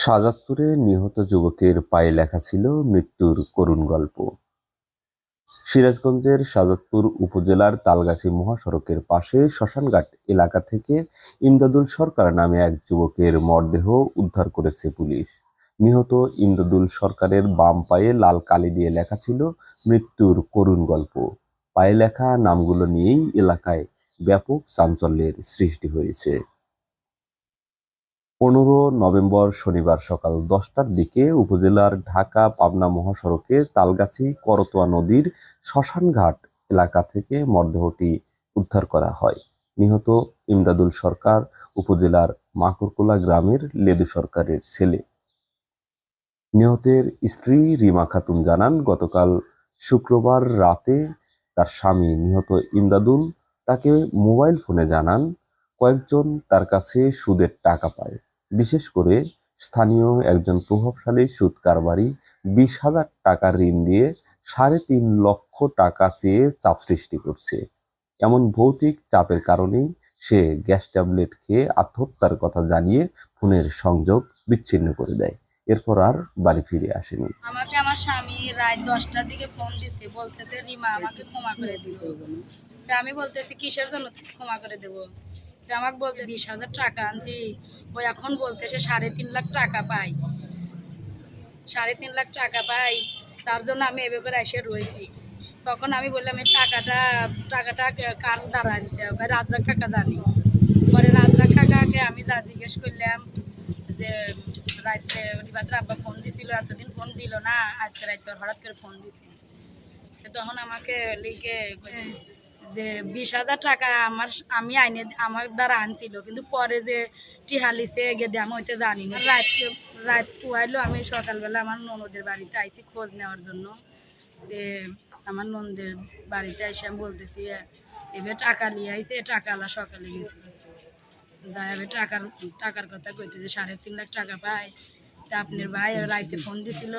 শাজাদপুরে নিহত যুবকের পায়ে লেখা ছিল মৃত্যুর করুণ গল্প। সিরাজগঞ্জের শাজাদপুর উপজেলার তালগাছি মহাসড়কের পাশে শ্মশানঘাট এলাকা থেকে ইমদাদুল সরকার নামে এক যুবকের মরদেহ উদ্ধার করেছে পুলিশ। নিহত ইমদাদুল সরকারের বাম পায়ে লাল কালি দিয়ে লেখা ছিল মৃত্যুর করুণ গল্প। পায়ে লেখা নামগুলো নিয়েই এলাকায় ব্যাপক চাঞ্চল্যের সৃষ্টি হয়েছে। পনেরো নভেম্বর শনিবার সকাল দশটার দিকে উপজেলার ঢাকা পাবনা মহাসড়কে তালগাছি করতোয়া নদীর শ্মশানঘাট এলাকা থেকে মরদেহটি উদ্ধার করা হয়। নিহত ইমদাদুল সরকার উপজেলার মাকড়কোলা গ্রামের লেদু সরকারের ছেলে। নিহতের স্ত্রী রিমা খাতুন জানান, গতকাল শুক্রবার রাতে তার স্বামী নিহত ইমদাদুল তাকে মোবাইল ফোনে জানান, কয়েকজন তার কাছে সুদের টাকা পায়। বিশেষ করে স্থানীয় একজন প্রভাবশালী সুদ কারবারি বিশ হাজার টাকা ঋণ দিয়ে সাড়ে তিন লক্ষ টাকা চেয়ে চাপ সৃষ্টি করছে। এমন ভৌতিক চাপের কারণেই সে গ্যাস ট্যাবলেট খেয়ে আত্মহত্যার কথা জানিয়ে ফোনের সংযোগ বিচ্ছিন্ন করে দেয়। এরপর আর বাড়ি ফিরে আসেনি। আমাকে আমার স্বামী রাত দশটার দিকে ফোন দিছে, বলতেছে, রিমা, আমাকে ক্ষমা করে আমি বলতেছি, কিসের জন্য ক্ষমা করে দেব? তা আমাকে বলতে বিশ হাজার টাকা আনছি। ও এখন বলতে সে সাড়ে তিন লাখ টাকা পাই। সাড়ে তিন লাখ টাকা পাই, তার জন্য আমি এবে করে এসে রয়েছি। তখন আমি বললাম, এই টাকাটা টাকাটা কার দ্বারা আনছে? ওই রাজ্জাক কাকা জানি। পরে রাজ্জাক কাকাকে আমি যা জিজ্ঞেস করলাম যে, রাত্রে রিবাতের আব্বা ফোন দিছিল, এতদিন ফোন দিল না, আজকে রাত্রে হঠাৎ করে ফোন দিছে। তখন আমাকে লিখে যে বিশ হাজার টাকা আমার আমি আইনে আমার দ্বারা আনছিল, কিন্তু পরে যে টিহালিছে গেদে আমি হইতে জানি না। রাত রাত পুয়াইলো, আমি সকালবেলা আমার ননদের বাড়িতে আইছি খোঁজ নেওয়ার জন্য। যে আমার ননদের বাড়িতে এসে আমি বলতেছি এবার টাকা নিয়ে আইছে টাকালা সকালে গেছিল যাই আমি টাকার টাকার কথা কইতেছে সাড়ে তিন লাখ টাকা পাই তা আপনার ভাই রাইতে ফোন দিছিল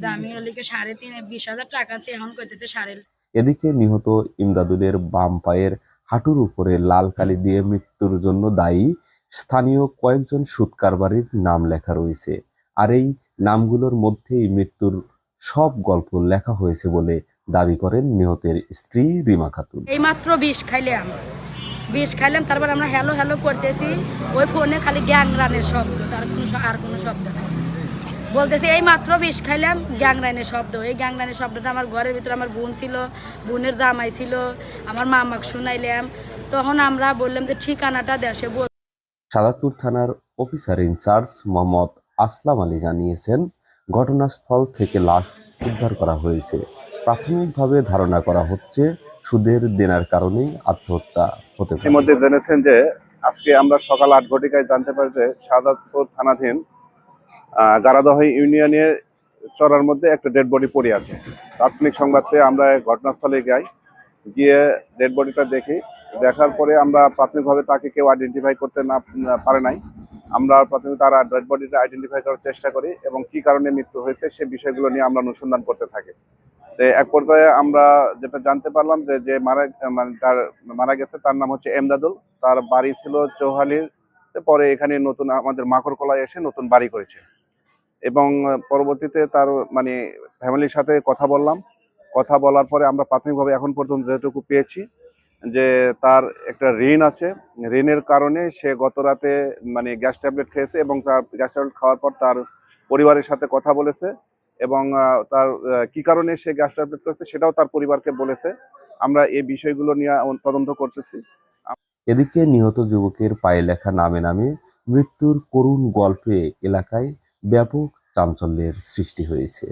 যে, আমি ওলিকে সাড়ে তিন, বিশ হাজার টাকা আছে। এখন কইতেছে সাড়ে এদিকে নিহত ইমদাদুলের বাম পায়ের হাঁটুর উপরে লাল কালি দিয়ে মৃত্যুর জন্য দায়ী স্থানীয় কয়েকজন সুদ কারবারির নাম লেখা রয়েছে। আর এই নামগুলোর মধ্যেই মৃত্যুর সব গল্প লেখা হয়েছে বলে দাবি করেন নিহতের স্ত্রী রিমা খাতুন। এই মাত্র বিষ খাইলাম। বিষ খাইলাম, তারপর আমরা হ্যালো হ্যালো করতেছি। ওই ফোনে খালি গ্যাং রানের শব্দ, তার কোনো আর কোনো শব্দ নাই। বলতেছি এই মাত্র বিষ খাইলাম। গ্যাং রানের শব্দ। এই গ্যাং রানের শব্দটা আমার ঘরের ভিতরে আমার বোন ছিল বোনের জামাই ছিল আমার মামাকে শুনাইলাম। তখন আমরা বললাম যে ঠিকানাটা দেশে বল সাদাতপুর থানার officer in charge Mohammad Aslam Ali জানিয়েছেন ঘটনাস্থল থেকে লাশ উদ্ধার করা হয়েছে। প্রাথমিকভাবে ধারণা করা হচ্ছে সুদের দেনার কারণে আত্মহত্যা হতে পারে। ইতিমধ্যে জেনেছেন যে আজকে আমরা সকাল আট ঘটিকায় জানতে পারি যে শাহাদাতপুর থানাধীন গারাদহ ইউনিয়নের চরার মধ্যে একটা ডেড বডি পড়ে আছে। তাৎক্ষণিক সংবাদ পেয়ে আমরা ঘটনাস্থলে যাই। গিয়ে ডেড বডিটা দেখি। দেখার পরে আমরা প্রাথমিকভাবে তাকে কেউ আইডেন্টিফাই করতে না পারে নাই। আমরা প্রাথমিক তার ডেড বডিটা আইডেন্টিফাই করার চেষ্টা করি এবং কি কারণে মৃত্যু হয়েছে সে বিষয়গুলো নিয়ে আমরা অনুসন্ধান করতে থাকি। তো এক পর্যায়ে আমরা যেটা জানতে পারলাম যে যে মারা মানে তার মারা গেছে তার নাম হচ্ছে এমদাদুল। তার বাড়ি ছিল চৌহালির পরে এখানে নতুন আমাদের মাকড়কলায় এসে নতুন বাড়ি করেছে। এবং পরবর্তীতে তার মানে ফ্যামিলির সাথে কথা বললাম। কথা বলার পরে আমরা প্রাথমিকভাবে এখন পর্যন্ত যেটুকু পেয়েছি যে তার একটা ঋণ আছে। ঋণের কারণে সে গত রাতে মানে গ্যাস ট্যাবলেট খেয়েছে এবং তার গ্যাস ট্যাবলেট খাওয়ার পর তার পরিবারের সাথে কথা বলেছে এবং তার কি কারণে সে গ্যাস ট্যাবলেট করেছে সেটাও তার পরিবারকে বলেছে। আমরা এই বিষয়গুলো নিয়ে তদন্ত করতেছি। এদিকে নিহত যুবকের পায়ে লেখা নামে নামে মৃত্যুর করুণ গল্পে এলাকায় ব্যাপক চাঞ্চল্যের সৃষ্টি হয়েছে।